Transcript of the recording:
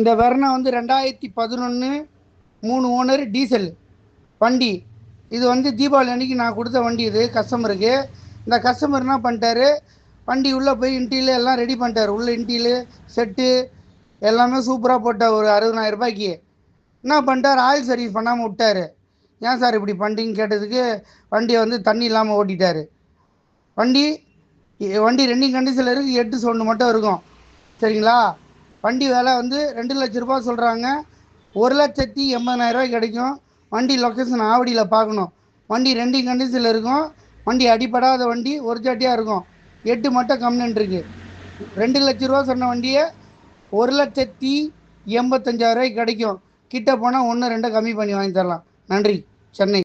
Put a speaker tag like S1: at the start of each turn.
S1: இந்த வெர்னா வந்து ரெண்டாயிரத்தி பதினொன்று மூணு ஓனர் டீசல் வண்டி. இது வந்து தீபாவளி அன்றைக்கி நான் கொடுத்த வண்டி இது கஸ்டமருக்கு. இந்த கஸ்டமர் என்ன பண்ணிட்டாரு? வண்டி உள்ளே போய் இன்டீரியல் எல்லாம் ரெடி பண்ணிட்டார். உள்ள இன்டீரியல் செட்டு எல்லாமே சூப்பராக போட்டார் ஒரு அறுபதாயிரம் ரூபாய்க்கு. என்ன பண்ணிட்டார்? ஆயில் சர்வீஸ் பண்ணாமல் விட்டார். ஏன் சார் இப்படி பண்ணுறீங்கன்னு கேட்டதுக்கு வண்டியை வந்து தண்ணி இல்லாமல் ஓட்டிட்டார். வண்டி வண்டி ரெண்டிங் கண்டிஷனில் இருக்குது எட்டு சவுண்டு மட்டும் இருக்கும். சரிங்களா? வண்டி விலை வந்து ரெண்டு லட்ச ரூபாய் சொல்கிறாங்க ஒரு லட்சத்தி எண்பதாயிரம் ரூபாய் கிடைக்கும். வண்டி லொக்கேஷன் ஆவடியில் பார்க்கணும். வண்டி ரெண்டு கண்டிஷனில் இருக்கும். வண்டி அடிப்படாத வண்டி ஒரு ஜாட்டியாக இருக்கும். எட்டு மட்டும் கம்ப்ளைண்ட் இருக்குது ரெண்டு லட்ச ரூபா சொன்ன வண்டியை ஒரு லட்சத்தி எண்பத்தஞ்சாயிரம் ரூபாய்க்கு கிடைக்கும். கிட்ட போனால் ஒன்று ரெண்டை கம்மி பண்ணி வாங்கி தரலாம் நன்றி. சென்னை.